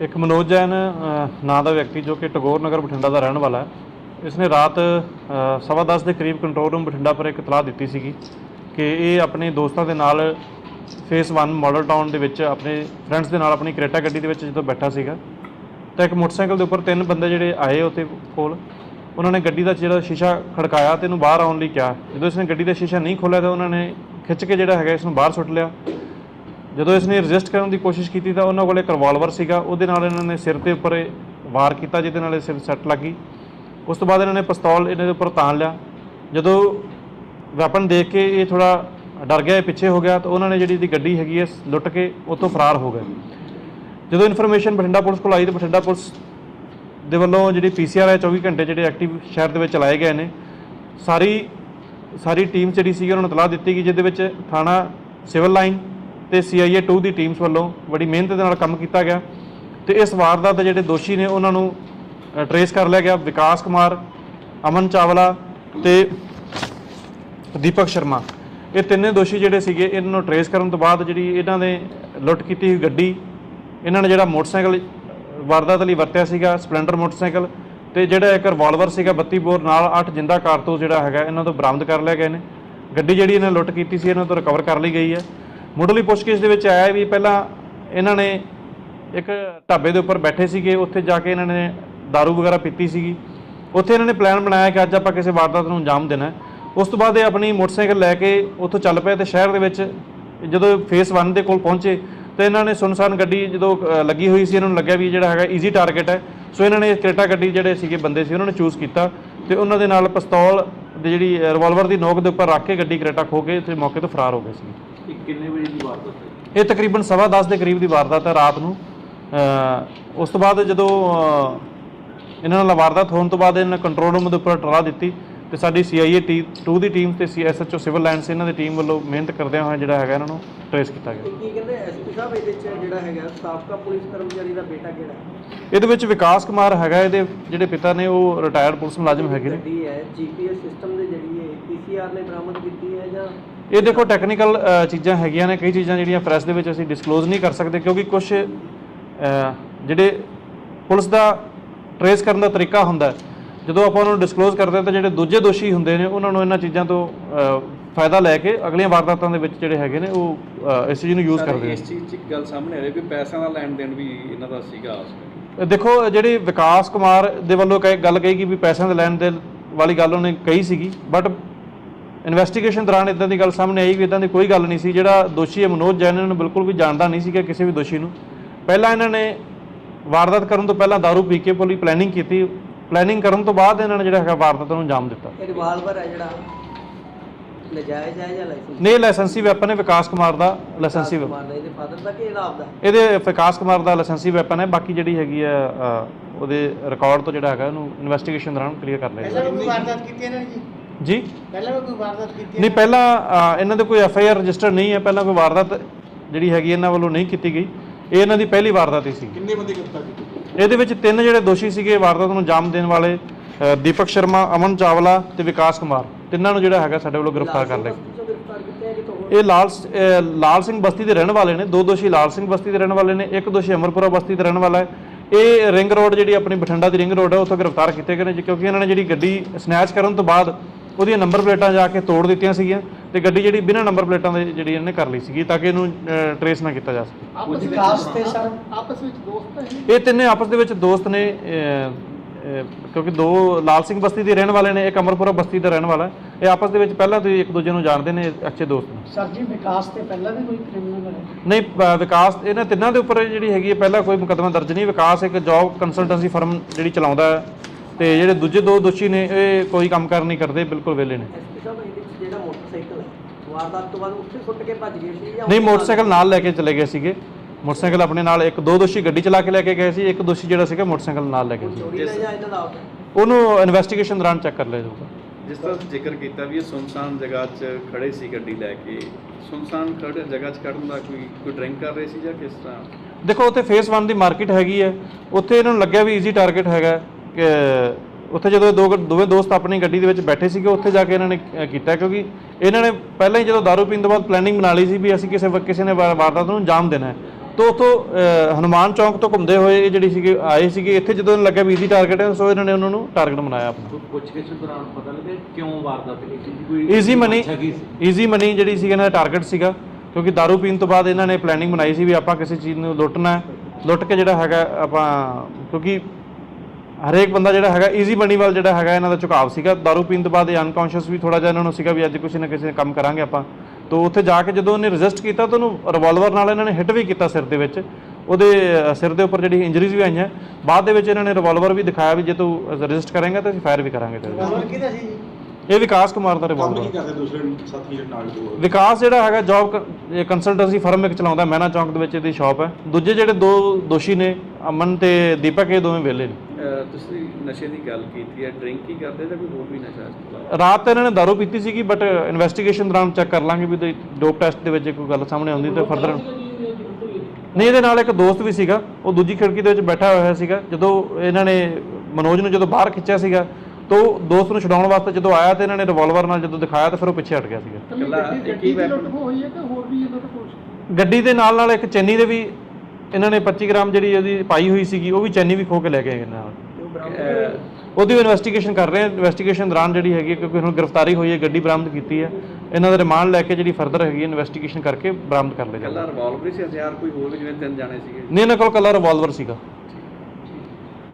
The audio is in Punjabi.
ਇੱਕ ਮਨੋਜ ਜੈਨ ਨਾਂ ਦਾ ਵਿਅਕਤੀ ਜੋ ਕਿ ਟਗੋਰ ਨਗਰ ਬਠਿੰਡਾ ਦਾ ਰਹਿਣ ਵਾਲਾ ਹੈ। ਇਸਨੇ ਰਾਤ ਅ, ਸਵਾ ਦਸ ਦੇ ਕਰੀਬ ਕੰਟਰੋਲ ਰੂਮ ਬਠਿੰਡਾ ਪਰ ਇੱਕ ਇਤਲਾਹ ਦਿੱਤੀ ਸੀਗੀ ਕਿ ਇਹ ਆਪਣੇ ਦੋਸਤਾਂ ਦੇ ਨਾਲ ਫੇਸ 1 ਮਾਡਲ ਟਾਊਨ ਦੇ ਵਿੱਚ ਆਪਣੇ ਫਰੈਂਡਸ ਦੇ ਨਾਲ ਆਪਣੀ ਕਰੇਟਾ ਗੱਡੀ ਦੇ ਵਿੱਚ ਜਦੋਂ ਬੈਠਾ ਸੀਗਾ ਤਾਂ ਇੱਕ ਮੋਟਰਸਾਈਕਲ ਦੇ ਉੱਪਰ ਤਿੰਨ ਬੰਦੇ ਜਿਹੜੇ ਆਏ ਉੱਥੇ ਕੋਲ। ਉਹਨਾਂ ਨੇ ਗੱਡੀ ਦਾ ਜਿਹੜਾ ਸ਼ੀਸ਼ਾ ਖੜਕਾਇਆ ਤੇ ਇਹਨੂੰ ਬਾਹਰ ਆਉਣ ਲਈ ਕਿਹਾ। ਜਦੋਂ ਇਸਨੇ ਗੱਡੀ ਦਾ ਸ਼ੀਸ਼ਾ ਨਹੀਂ ਖੋਲ੍ਹਿਆ ਤਾਂ ਉਹਨਾਂ ਨੇ ਖਿੱਚ ਕੇ ਜਿਹੜਾ ਹੈਗਾ ਇਸ ਨੂੰ ਬਾਹਰ ਸੁੱਟ ਲਿਆ। ਜਦੋਂ ਇਸ ਨੇ ਰੈਜ਼ਿਸਟ ਕਰਨ ਦੀ ਕੋਸ਼ਿਸ਼ ਕੀਤੀ ਤਾਂ ਉਹਨਾਂ ਕੋਲੇ ਇੱਕ ਰਿਵਾਲਵਰ ਸੀਗਾ, ਉਹਦੇ ਨਾਲ ਇਹਨਾਂ ਨੇ ਸਿਰ ਦੇ ਉੱਪਰ ਇਹ ਵਾਰ ਕੀਤਾ ਜਿਹਦੇ ਨਾਲ ਇਹ ਸਿਰ ਸੱਟ ਲੱਗੀ ਉਸ ਤੋਂ ਬਾਅਦ ਇਹਨਾਂ ਨੇ ਪਿਸਤੌਲ ਇਹਨਾਂ ਦੇ ਉੱਪਰ ਤਾਣ ਲਿਆ। ਜਦੋਂ ਵੈਪਨ ਦੇਖ ਕੇ ਇਹ ਥੋੜਾ ਡਰ ਗਿਆ, ਇਹ ਪਿੱਛੇ ਹੋ ਗਿਆ, ਤਾਂ ਉਹਨਾਂ ਨੇ ਜਿਹੜੀ ਇਹਦੀ ਗੱਡੀ ਹੈਗੀ ਹੈ, ਲੁੱਟ ਕੇ ਉੱਥੋਂ ਫਰਾਰ ਹੋ ਗਏ। ਜਦੋਂ ਇਨਫੋਰਮੇਸ਼ਨ ਬਠਿੰਡਾ ਪੁਲਿਸ ਕੋਲ ਆਈ ਤਾਂ ਬਠਿੰਡਾ ਪੁਲਿਸ ਦੇ ਵੱਲੋਂ ਜਿਹੜੀ ਪੀਸੀਆਰ ਹੈ 24 ਘੰਟੇ ਜਿਹੜੇ ਐਕਟਿਵ ਸ਼ਹਿਰ ਦੇ ਵਿੱਚ ਚਲਾਏ ਗਏ ਨੇ। ਸਾਰੀ ਸਾਰੀ ਟੀਮ ਜਿਹੜੀ ਸੀ ਉਹਨਾਂ ਨੂੰ ਤਲਾਹ ਦਿੱਤੀ ਕਿ ਜਿਹਦੇ ਵਿੱਚ ਥਾਣਾ ਸਿਵਲ ਲਾਈਨ ਤੇ ਸੀਆਈਏ 2 ਦੀ ਟੀਮਸ ਵੱਲੋਂ ਬੜੀ ਮਿਹਨਤ ਦੇ ਨਾਲ ਕੰਮ ਕੀਤਾ ਗਿਆ ਤੇ ਇਸ ਵਾਰਦਾਤ ਦੇ ਜਿਹੜੇ ਦੋਸ਼ੀ ਨੇ, ਉਹਨਾਂ ਨੂੰ ਟਰੇਸ ਕਰ ਲਿਆ ਗਿਆ ਵਿਕਾਸ ਕੁਮਾਰ, ਅਮਨ ਚਾਵਲਾ ਤੇ ਦੀਪਕ ਸ਼ਰਮਾ। ਇਹ ਤਿੰਨੇ ਦੋਸ਼ੀ ਜਿਹੜੇ ਸੀਗੇ, ਇਹਨਾਂ ਨੂੰ ਟਰੇਸ ਕਰਨ ਤੋਂ ਬਾਅਦ ਜਿਹੜੀ ਇਹਨਾਂ ਨੇ ਲੁੱਟ ਕੀਤੀ ਹੋਈ ਗੱਡੀ, ਇਹਨਾਂ ਨੇ ਜਿਹੜਾ ਮੋਟਰਸਾਈਕਲ ਵਾਰਦਾਤ ਲਈ ਵਰਤਿਆ ਸੀਗਾ, ਸਪਲੈਂਡਰ ਮੋਟਰਸਾਈਕਲ ਤੇ ਜਿਹੜਾ ਇੱਕ ਰਿਵਾਲਵਰ ਸੀਗਾ 32 ਬੋਰ ਨਾਲ 8 ਜਿੰਦਾ ਕਾਰਤੂਸ ਜਿਹੜਾ ਹੈਗਾ, ਇਹਨਾਂ ਤੋਂ ਬਰਾਮਦ ਕਰ ਲਿਆ ਗਏ ਨੇ ਗੱਡੀ ਜਿਹੜੀ ਇਹਨਾਂ ਨੇ ਲੁੱਟ ਕੀਤੀ ਸੀ, ਇਹਨਾਂ ਤੋਂ ਰਿਕਵਰ ਕਰ ਲਈ ਗਈ ਹੈ। ਮੁੱਢਲੀ ਪੁੱਛਗਿੱਛ ਦੇ ਵਿੱਚ ਆਇਆ ਵੀ ਪਹਿਲਾਂ ਇਹਨਾਂ ਨੇ ਇੱਕ ਢਾਬੇ ਦੇ ਉੱਪਰ ਬੈਠੇ ਸੀਗੇ, ਉੱਥੇ ਜਾ ਕੇ ਇਹਨਾਂ ਨੇ दारू ਵਗੈਰਾ ਪੀਤੀ ਸੀਗੀ। ਉੱਥੇ ਇਹਨਾਂ ਨੇ ਪਲਾਨ ਬਣਾਇਆ ਕਿ ਅੱਜ ਆਪਾਂ ਕਿਸੇ ਵਾਰਦਾਤ ਨੂੰ ਅੰਜਾਮ ਦੇਣਾ ਉਸ ਤੋਂ ਬਾਅਦ ਇਹ ਆਪਣੀ ਮੋਟਰਸਾਈਕਲ ਲੈ ਕੇ ਉੱਥੋਂ ਚੱਲ ਪਏ ਤੇ ਸ਼ਹਿਰ ਦੇ ਵਿੱਚ ਜਦੋਂ ਫੇਸ 1 ਦੇ ਕੋਲ ਪਹੁੰਚੇ ਤੇ ਇਹਨਾਂ ਨੇ ਸੁਨਸਾਨ ਗੱਡੀ ਜਦੋਂ ਲੱਗੀ ਹੋਈ ਸੀ, ਇਹਨਾਂ ਨੂੰ ਲੱਗਿਆ ਵੀ ਇਹ ਜਿਹੜਾ ਹੈਗਾ ਈਜ਼ੀ ਟਾਰਗੇਟ ਹੈ। ਸੋ ਇਹਨਾਂ ਨੇ ਕਰੇਟਾ ਗੱਡੀ ਜਿਹੜੇ ਸੀਗੇ ਬੰਦੇ ਸੀ, ਉਹਨਾਂ ਨੇ ਚੂਜ਼ ਕੀਤਾ ਤੇ ਉਹਨਾਂ ਦੇ ਨਾਲ ਪਿਸਤੌਲ ਦੀ ਜਿਹੜੀ ਰਿਵਾਲਵਰ ਦੀ ਨੋਕ ਦੇ ਉੱਪਰ ਰੱਖ ਕੇ ਗੱਡੀ ਕਰੇਟਾ ਖੋ ਕੇ ਤੇ ਮੌਕੇ ਤੋਂ ਫਰਾਰ ਹੋ ਗਏ ਸੀ। ਇਹ ਕਿੰਨੇ ਵਜੇ ਦੀ ਵਾਰਦਾਤ ਹੈ ਇਹ ਤਕਰੀਬਨ ਸਵਾ ਦਸ ਦੇ ਕਰੀਬ ਦੀ ਵਾਰਦਾਤ ਹੈ ਰਾਤ ਨੂੰ। ਅ, ਉਸ ਤੋਂ ਬਾਅਦ ਜਦੋਂ ਅ, ਇਹਨਾਂ ਨਾਲ ਵਾਰਦਾਤ ਹੋਣ ਤੋਂ ਬਾਅਦ ਇਹਨਾਂ ਕੰਟਰੋਲ ਰੂਮ ਦੇ ਉੱਪਰ ਟਰਾ ਦਿੱਤੀ ਤੇ ਸਾਡੀ ਸੀਆਈਏ ਟੀ 2 ਦੀ ਟੀਮ ਤੇ ਸੀਐਸਐਚਓ ਸਿਵਲ ਲਾਈਨਸ ਇਹਨਾਂ ਦੀ ਟੀਮ ਵੱਲੋਂ ਮਿਹਨਤ ਕਰਦਿਆਂ ਹੋਇਆ ਜਿਹੜਾ ਹੈਗਾ ਇਹਨਾਂ ਨੂੰ ਟ੍ਰੇਸ ਕੀਤਾ ਗਿਆ। ਕੀ ਕਹਿੰਦੇ ਐਸਪੀ ਸਾਹਿਬ ਇਹਦੇ ਚ ਜਿਹੜਾ ਹੈਗਾ ਸਾਬਕਾ ਪੁਲਿਸ ਕਰਮਚਾਰੀ ਦਾ ਬੇਟਾ ਕਿਹੜਾ ਹੈ? ਇਹਦੇ ਵਿੱਚ ਵਿਕਾਸ ਕੁਮਾਰ ਹੈਗਾ ਇਹਦੇ ਜਿਹੜੇ ਪਿਤਾ ਨੇ ਉਹ ਰਿਟਾਇਰਡ ਪੁਲਿਸ ਮੁਲਾਜ਼ਮ ਹੈਗੇ ਨੇ। ਗੱਡੀ ਹੈ ਜੀਪੀਐਸ ਸਿਸਟਮ ਦੇ ਜਰੀਏ ਪੀਸੀਆਰ ਨੇ ਬਰਾਮਦ ਕੀਤੀ ਹੈ ਜਾਂ ਇਹ ਦੇਖੋ ਟੈਕਨੀਕਲ ਚੀਜ਼ਾਂ ਹੈਗੀਆਂ ਨੇ ਕਈ ਚੀਜ਼ਾਂ ਜਿਹੜੀਆਂ ਪ੍ਰੈਸ ਦੇ ਵਿੱਚ ਅਸੀਂ ਡਿਸਕਲੋਜ਼ ਨਹੀਂ ਕਰ ਸਕਦੇ ਕਿਉਂਕਿ ਕੁਝ ਜਿਹੜੇ ਪੁਲਿਸ ਦਾ ਟਰੇਸ ਕਰਨ ਦਾ ਤਰੀਕਾ ਹੁੰਦਾ ਜਦੋਂ ਆਪਾਂ ਉਹਨੂੰ ਡਿਸਕਲੋਜ਼ ਕਰਦੇ ਤਾਂ ਜਿਹੜੇ ਦੂਜੇ ਦੋਸ਼ੀ ਹੁੰਦੇ ਨੇ ਉਹਨਾਂ ਨੂੰ ਇਹਨਾਂ ਚੀਜ਼ਾਂ ਤੋਂ ਫਾਇਦਾ ਲੈ ਕੇ ਅਗਲੀਆਂ ਵਾਰਦਾਤਾਂ ਦੇ ਵਿੱਚ ਜਿਹੜੇ ਹੈਗੇ ਨੇ ਉਹ ਇਸ ਚੀਜ਼ ਨੂੰ ਯੂਜ਼ ਕਰਦੇ ਨੇ। ਇਸ ਚੀਜ਼ 'ਚ ਇੱਕ ਗੱਲ ਸਾਹਮਣੇ ਆ ਰਹੀ ਵੀ ਪੈਸਿਆਂ ਦਾ ਲੈਣ ਦੇਣ ਵੀ ਇਹਨਾਂ ਦਾ ਸੀਗਾ ਦੇਖੋ ਜਿਹੜੀ ਵਿਕਾਸ ਕੁਮਾਰ ਦੇ ਵੱਲੋਂ ਕਹੇ ਗੱਲ ਕਹੀ ਕਿ ਵੀ ਪੈਸਿਆਂ ਦੇ ਲੈਣ ਦੇ ਵਾਲੀ ਗੱਲ ਉਹਨੇ ਕਹੀ ਸੀਗੀ ਬਟ ਇਨਵੈਸਟੀਗੇਸ਼ਨ ਦੌਰਾਨ ਇਦਾਂ ਦੀ ਗੱਲ ਸਾਹਮਣੇ ਆਈ ਵੀ ਇਦਾਂ ਦੀ ਕੋਈ ਗੱਲ ਨਹੀਂ ਸੀ ਜਿਹੜਾ ਦੋਸ਼ੀ ਹੈ ਮਨੋਜ ਜੈਨ ਨੂੰ ਬਿਲਕੁਲ ਵੀ ਜਾਣਦਾ ਨਹੀਂ ਸੀਗਾ ਕਿਸੇ ਵੀ ਦੋਸ਼ੀ ਨੂੰ। ਪਹਿਲਾਂ ਇਹਨਾਂ ਨੇ ਵਾਰਦਾਤ ਕਰਨ ਤੋਂ ਪਹਿਲਾਂ दारू ਪੀ ਕੇ ਪੂਰੀ ਪਲੈਨਿੰਗ ਕੀਤੀ। ਪਲੈਨਿੰਗ ਕਰਨ ਤੋਂ ਬਾਅਦ ਇਹਨਾਂ ਨੇ ਜਿਹੜਾ ਹੈਗਾ ਵਾਰਦਾਤ ਨੂੰ ਅੰਜਾਮ ਦਿੱਤਾ। ਇਹ ਰਿਵਾਲਵਰ ਹੈ ਜਿਹੜਾ ਨਜਾਇਜ਼ ਹੈ ਜਾਂ ਲਾਇਸੈਂਸ ਨਹੀਂ ਲਾਇਸੈਂਸੀ ਵੈਪਨ ਹੈ ਵਿਕਾਸ ਕੁਮਾਰ ਦਾ ਲਾਇਸੈਂਸੀ weapon। ਮਾਰਦਾ ਇਹਦੇ ਫਾਦਰ ਦਾ ਕਿ ਇਹਦਾ ਆਪਦਾ ਇਹਦੇ ਵਿਕਾਸ ਕੁਮਾਰ ਦਾ ਲਾਇਸੈਂਸੀ ਵੈਪਨ ਹੈ ਬਾਕੀ ਜਿਹੜੀ ਹੈਗੀ ਆ ਉਹਦੇ ਰਿਕਾਰਡ ਤੋਂ ਜਿਹੜਾ ਹੈਗਾ ਉਹਨੂੰ ਇਨਵੈਸਟੀਗੇਸ਼ਨ ਦੌਰਾਨ ਕਲੀਅਰ ਕਰ ਲਿਆ ਪਹਿਲਾਂ ਵੀ ਕੋਈ ਵਾਰਦਾਤ ਕੀਤੀ ਇਹਨਾਂ ਨੇ ਜੀ? ਜੀ? ਪਹਿਲਾਂ ਵੀ ਕੋਈ ਵਾਰਦਾਤ ਕੀਤੀ ਨਹੀਂ ਪਹਿਲਾਂ ਅ, ਇਹਨਾਂ ਦੇ ਕੋਈ ਐਫ ਆਈ ਆਰ ਰਜਿਸਟਰ ਨਹੀਂ ਹੈ। ਪਹਿਲਾਂ ਕੋਈ ਵਾਰਦਾਤ ਜਿਹੜੀ ਹੈਗੀ ਇਹਨਾਂ ਵੱਲੋਂ ਨਹੀਂ ਕੀਤੀ ਗਈ। ਇਹ ਇਹਨਾਂ ਦੀ ਪਹਿਲੀ ਵਾਰਦਾਤ ਹੀ ਸੀ। ਕਿੰਨੇ ਬੰਦੇ ਗ੍ਰਿਫਤਾਰ ਕੀਤੇ ਇਹਦੇ ਵਿੱਚ ਤਿੰਨ ਜਿਹੜੇ ਦੋਸ਼ੀ ਸੀਗੇ ਵਾਰਦਾਤ ਨੂੰ ਅੰਜਾਮ ਦੇਣ ਵਾਲੇ ਅ, ਦੀਪਕ ਸ਼ਰਮਾ ਅਮਨ ਚਾਵਲਾ ਤੇ ਵਿਕਾਸ ਕੁਮਾਰ। ਤਿੰਨਾਂ ਨੂੰ ਜਿਹੜਾ ਹੈਗਾ ਸਾਡੇ ਵੱਲੋਂ ਗ੍ਰਿਫਤਾਰ ਕਰ ਲਿਆ। ਇਹ ਲਾਲ ਸ- ਅ, ਲਾਲ ਸਿੰਘ ਬਸਤੀ ਦੇ ਰਹਿਣ ਵਾਲੇ ਨੇ। ਦੋ ਦੋਸ਼ੀ ਲਾਲ ਸਿੰਘ ਬਸਤੀ ਦੇ ਰਹਿਣ ਵਾਲੇ ਨੇ। ਇੱਕ ਦੋਸ਼ੀ ਅਮਰਪੁਰਾ ਬਸਤੀ ਦੇ ਰਹਿਣ ਵਾਲਾ ਹੈ। ਇਹ ਰਿੰਗ ਰੋਡ ਜਿਹੜੀ ਆਪਣੀ ਬਠਿੰਡਾ ਦੀ ਰਿੰਗ ਰੋਡ ਹੈ ਉੱਥੋਂ ਗ੍ਰਿਫਤਾਰ ਕੀਤੇ ਗਏ ਨੇ ਜੀ, ਕਿਉਂਕਿ ਇਹਨਾਂ ਨੇ ਜਿਹੜੀ ਗੱਡੀ ਸਨੈਚ ਕਰਨ ਤੋਂ ਬਾਅਦ ਉਹਦੀਆਂ ਨੰਬਰ ਪਲੇਟਾਂ ਜਾ ਕੇ ਤੋੜ ਦਿੱਤੀਆਂ ਸੀਗੀਆਂ ਤੇ ਗੱਡੀ ਜਿਹੜੀ ਬਿਨਾਂ ਨੰਬਰ ਪਲੇਟਾਂ ਦੇ ਜਿਹੜੀ ਇਹਨੇ ਕਰ ਲਈ ਸੀਗੀ ਤਾਂ ਕਿ ਇਹਨੂੰ ਟਰੇਸ ਨਾ ਕੀਤਾ ਜਾ ਸਕੇ। ਆਪਸ ਵਿੱਚ ਵਿਕਾਸ ਤੇ ਸਰ? ਆਪਸ ਵਿੱਚ ਦੋਸਤ ਹੈ। ਇਹ ਤਿੰਨੇ ਆਪਸ ਦੇ ਵਿੱਚ ਦੋਸਤ ਨੇ ਕਿਉਂਕਿ ਦੋ ਲਾਲ ਸਿੰਘ ਬਸਤੀ ਦੇ ਰਹਿਣ ਵਾਲੇ ਨੇ ਇੱਕ ਅਮਰਪੁਰਾ ਬਸਤੀ ਦਾ ਰਹਿਣ ਵਾਲਾ। ਹੈ। ਇਹ ਆਪਸ ਦੇ ਵਿੱਚ ਪਹਿਲਾਂ ਤੋਂ ਇੱਕ ਦੂਜੇ ਨੂੰ ਜਾਣਦੇ ਨੇ ਅੱਛੇ ਦੋਸਤ ਨੇ। ਸਰ ਜੀ ਵਿਕਾਸ ਤੇ ਪਹਿਲਾਂ ਵੀ ਕੋਈ ਕ੍ਰਿਮੀਨਲ ਹੈ? ਨਹੀਂ ਵਿਕਾਸ ਇਹਨਾਂ ਤਿੰਨਾਂ ਦੇ ਉੱਪਰ ਜਿਹੜੀ ਹੈਗੀ ਹੈ ਪਹਿਲਾਂ ਕੋਈ ਮੁਕੱਦਮਾ ਦਰਜ ਨਹੀਂ। ਵਿਕਾਸ ਇੱਕ ਜੌਬ ਕੰਸਲਟੈਂਸੀ ਫਰਮ ਜਿਹੜੀ ਚਲਾਉਂਦਾ ਹੈ। ਤੇ ਜਿਹੜੇ ਦੂਜੇ ਦੋ ਦੋਸ਼ੀ ਨੇ ਇਹ ਕੋਈ ਕੰਮ ਕਾਰ ਨਹੀਂ ਕਰਦੇ ਬਿਲਕੁਲ ਵਿਹਲੇ ਨੇ। ਐਸਪੀ ਸਾਹਿਬ ਇਹਦੇ ਚ ਜਿਹੜਾ ਮੋਟਰਸਾਈਕਲ ਹੈ ਵਾਰਦਾਤ ਤੋਂ ਬਾਅਦ ਉੱਥੇ ਸੁੱਟ ਕੇ ਭੱਜ ਗਏ ਸੀ ਜਾਂ ਨਹੀਂ ਮੋਟਰਸਾਈਕਲ ਨਾਲ ਲੈ ਕੇ ਚਲੇ ਗਏ ਸੀਗੇ। ਮੋਟਰਸਾਈਕਲ ਆਪਣੇ ਨਾਲ ਇੱਕ ਦੋ ਦੋਸ਼ੀ ਗੱਡੀ ਚਲਾ ਕੇ ਲੈ ਕੇ ਗਏ ਸੀ ਇੱਕ ਦੋਸ਼ੀ ਜਿਹੜਾ ਸੀਗਾ ਮੋਟਰਸਾਈਕਲ ਨਾਲ ਲੈ ਕੇ ਸੀ। ਚੋਰੀ ਦਾ ਜਾਂ ਇਹਨਾਂ ਦਾ ਆਪਦਾ ਉਹਨੂੰ ਇਨਵੈਸਟੀਗੇਸ਼ਨ ਦੌਰਾਨ ਚੈੱਕ ਕਰ ਲਿਆ ਜਾਊਗਾ। ਜਿਸ ਤਰ੍ਹਾਂ ਤੁਸੀਂ ਜ਼ਿਕਰ ਕੀਤਾ ਵੀ ਇਹ ਸੁਨਸਾਨ ਜਗ੍ਹਾ 'ਚ ਖੜੇ ਸੀ ਗੱਡੀ ਲੈ ਕੇ ਸੁਨਸਾਨ ਖੜੇ ਜਗ੍ਹਾ 'ਚ ਖੜਨ ਦਾ ਕੋਈ ਕੋਈ ਡਰਿੰਕ ਕਰ ਰਹੇ ਸੀ ਜਾਂ ਕਿਸ ਤਰ੍ਹਾਂ? ਦੇਖੋ ਉੱਥੇ ਫੇਸ 1 ਦੀ ਮਾਰਕੀਟ ਹੈਗੀ ਹੈ। ਉੱਥੇ ਇਹਨਾਂ ਨੂੰ ਲੱਗਿਆ ਵੀ ਈਜ਼ੀ ਟਾਰਗੇਟ ਹੈਗਾ। ਉੱਥੇ ਜਦੋਂ ਦੋ ਦੋਵੇਂ ਦੋਸਤ ਆਪਣੀ ਗੱਡੀ ਦੇ ਵਿੱਚ ਬੈਠੇ ਸੀਗੇ ਉੱਥੇ ਜਾ ਕੇ ਇਹਨਾਂ ਨੇ ਕੀਤਾ ਕਿਉਂਕਿ ਇਹਨਾਂ ਨੇ ਪਹਿਲਾਂ ਹੀ ਜਦੋਂ ਦਾਰੂ ਪੀਣ ਤੋਂ ਬਾਅਦ ਪਲੈਨਿੰਗ ਬਣਾ ਲਈ ਸੀ ਵੀ ਅਸੀਂ ਕਿਸੇ ਕਿਸੇ ਨੇ ਵਾਰਦਾਤ ਨੂੰ ਅੰਜਾਮ ਦੇਣਾ ਹੈ। ਤੋਂ ਉਥੋਂ ਹਨੂਮਾਨ ਚੌਂਕ ਤੋਂ ਘੁੰਮਦੇ ਹੋਏ ਇਹ ਜਿਹੜੀ ਸੀਗੇ ਆਏ ਸੀਗੇ ਇੱਥੇ ਜਦੋਂ ਇਹਨਾਂ ਲੱਗਿਆ ਵੀ ਈਜ਼ੀ ਟਾਰਗੇਟ ਹੈ ਸੋ ਇਹਨਾਂ ਨੇ ਉਹਨਾਂ ਨੂੰ ਟਾਰਗੇਟ ਬਣਾਇਆ ਆਪਣਾ। ਪੁੱਛਗਿੱਛ ਦੌਰਾਨ ਪਤਾ ਲੱਗਿਆ ਕਿਉਂ ਵਾਰਦਾਤ ਕੀਤੀ ਕੋਈ ਈਜ਼ੀ ਮਨੀ ਈਜ਼ੀ ਮਨੀ ਜਿਹੜੀ ਸੀ ਇਹਨਾਂ ਦਾ ਟਾਰਗੇਟ ਸੀਗਾ ਕਿਉਂਕਿ दारू ਪੀਣ ਤੋਂ ਬਾਅਦ ਇਹਨਾਂ ਨੇ ਪਲੈਨਿੰਗ ਬਣਾਈ ਸੀ ਵੀ ਆਪਾਂ ਕਿਸੇ ਚੀਜ਼ ਨੂੰ ਲੁੱਟਣਾ ਲੁੱਟ ਕੇ ਜਿਹੜਾ ਹੈਗਾ ਆਪਾਂ ਕਿਉਂਕਿ ਹਰੇਕ ਬੰਦਾ ਜਿਹੜਾ ਹੈਗਾ ਈਜ਼ੀ ਮਨੀ ਵੱਲ ਜਿਹੜਾ ਹੈਗਾ ਇਹਨਾਂ ਦਾ ਝੁਕਾਵ ਸੀਗਾ। दारू ਪੀਣ ਤੋਂ ਬਾਅਦ ਇਹ ਅਨਕੌਂਸ਼ੀਅਸ ਵੀ ਥੋੜਾ ਜਿਹਾ ਇਹਨਾਂ ਨੂੰ ਸੀਗਾ ਵੀ ਅੱਜ ਕਿਸੇ ਨਾ ਕਿਸੇ ਕੰਮ ਕਰਾਂਗੇ ਆਪਾਂ। ਤੋਂ ਉੱਥੇ ਜਾ ਕੇ ਜਦੋਂ ਉਹਨੇ ਰੈਜ਼ਿਸਟ ਕੀਤਾ ਤਾਂ ਉਹਨੂੰ ਰਿਵਾਲਵਰ ਨਾਲ ਇਹਨਾਂ ਨੇ ਹਿੱਟ ਵੀ ਕੀਤਾ ਸਿਰ ਦੇ ਵਿੱਚ। ਉਹਦੇ ਸਿਰ ਦੇ ਉੱਪਰ ਜਿਹੜੀ ਇੰਜਰੀਜ਼ ਵੀ ਆਈਆਂ। ਬਾਅਦ ਦੇ ਵਿੱਚ ਇਹਨਾਂ ਨੇ ਰਿਵਾਲਵਰ ਵੀ ਦਿਖਾਇਆ ਵੀ ਜੇ ਤੂੰ ਰੈਜ਼ਿਸਟ ਕਰੇਂਗਾ ਤਾਂ ਅਸੀਂ ਫਾਇਰ ਵੀ ਕਰਾਂਗੇ ਤੇਰੇ ਕਿਹਦਾ ਸੀ? ਇਹ ਵਿਕਾਸ ਕੁਮਾਰ ਦਾ ਕੰਮ ਰਿਵਾਲਵਰ ਕੀ ਕਰਦੇ ਦੂਸਰੇ ਸਾਥੀ ਜਿਹੜੇ ਨਾਲ ਦੋ ਵਿਕਾਸ ਜਿਹੜਾ ਹੈਗਾ ਜੌਬ ਕੰਸਲਟੈਂਸੀ ਫਰਮ ਇੱਕ ਚਲਾਉਂਦਾ ਮਹਿਨਾ ਚੌਂਕ ਦੇ ਵਿੱਚ ਇਹਦੀ ਸ਼ਾਪ ਹੈ। ਦੂਜੇ ਜਿਹੜੇ ਦੋ ਦੋਸ਼ੀ ਨੇ ਅਮਨ ਤੇ ਦੀਪਕ ਇਹ ਦੋਵੇਂ ਵਿਹਲੇ ਨੇ। ਤੁਸੀਂ ਨਸ਼ੇ ਦੀ ਗੱਲ ਕੀਤੀ ਹੈ ਡਰਿੰਕ ਹੀ ਕਰਦੇ ਜਾਂ ਕੋਈ ਹੋਰ ਵੀ ਨਸ਼ਾ ਇਸ ਤੋਂ ਇਲਾਵਾ? ਰਾਤ ਤਾਂ ਇਹਨਾਂ ਨੇ ਦਾਰੂ ਪੀਤੀ ਸੀਗੀ ਬਟ ਇਨਵੈਸਟੀਗੇਸ਼ਨ ਦੌਰਾਨ ਚੈੱਕ ਕਰ ਲਾਂਗੇ ਵੀ ਡੋਪ ਟੈਸਟ ਦੇ ਵਿੱਚ ਜੇ ਕੋਈ ਗੱਲ ਸਾਹਮਣੇ ਆਉਂਦੀ ਤਾਂ ਫਰਦਰ ਨਹੀਂ ਇਹਦੇ ਨਾਲ ਇੱਕ ਦੋਸਤ ਵੀ ਸੀਗਾ ਉਹ ਦੂਜੀ ਖਿੜਕੀ ਦੇ ਵਿੱਚ ਬੈਠਾ ਹੋਇਆ ਸੀਗਾ ਜਦੋਂ ਇਹਨਾਂ ਨੇ ਮਨੋਜ ਨੂੰ ਜਦੋਂ ਬਾਹਰ ਖਿੱਚਿਆ ਸੀਗਾ ਤਾਂ ਉਹ ਦੋਸਤ ਨੂੰ ਛਡਾਉਣ ਵਾਸਤੇ ਜਦੋਂ ਆਇਆ ਤੇ ਇਹਨਾਂ ਨੇ ਰਿਵਾਲਵਰ ਨਾਲ ਜਦੋਂ ਦਿਖਾਇਆ ਤਾਂ ਫਿਰ ਉਹ ਪਿੱਛੇ ਹਟ ਗਿਆ ਸੀਗਾ ਇਕੱਲਾ ਗੱਡੀ ਇੱਕ ਹੀ ਗੱਡੀ ਦੀ ਲੁੱਟ weapon? ਹੋਈ ਹੈ ਕਿ ਹੋਰ ਵੀ ਇਹਨਾਂ ਦਾ ਕੁਝ ਗੱਡੀ ਦੇ ਨਾਲ ਨਾਲ ਇੱਕ ਚੈਨੀ ਦੇ ਵੀ ਇਹਨਾਂ ਨੇ 25 ਗ੍ਰਾਮ ਜਿਹੜੀ ਉਹਦੀ ਪਾਈ ਹੋਈ ਸੀਗੀ ਉਹ ਵੀ ਚੈਨੀ ਵੀ ਖੋ ਕੇ ਲੈ ਗਏ ਇਹਨਾਂ ਨਾਲ। ਉਹਦੀ ਇਨਵੈਸਟੀਗੇਸ਼ਨ ਕਰ ਰਹੇ ਹਾਂ ਇਨਵੈਸਟੀਗੇਸ਼ਨ ਦੌਰਾਨ ਜਿਹੜੀ ਹੈਗੀ ਕਿਉਂਕਿ ਹੁਣ ਗ੍ਰਿਫਤਾਰੀ ਹੋਈ ਹੈ ਗੱਡੀ ਬਰਾਮਦ ਕੀਤੀ ਹੈ। ਇਹਨਾਂ ਦਾ ਰਿਮਾਂਡ ਲੈ ਕੇ ਜਿਹੜੀ ਫਰਦਰ ਹੈਗੀ ਇਨਵੈਸਟੀਗੇਸ਼ਨ ਕਰਕੇ ਬਰਾਮਦ ਕਰ ਲਿਆ ਇਕੱਲਾ ਜਾਊਗਾ ਰਿਵਾਲਵਰ ਸੀ ਹਥਿਆਰ ਕੋਈ ਹੋਰ ਵੀ ਜਿਵੇਂ ਤਿੰਨ ਜਾਣੇ ਸੀਗੇ? ਨਹੀਂ ਇਹਨਾਂ ਕੋਲ ਕੱਲਾ ਰਿਵਾਲਵਰ ਸੀਗਾ।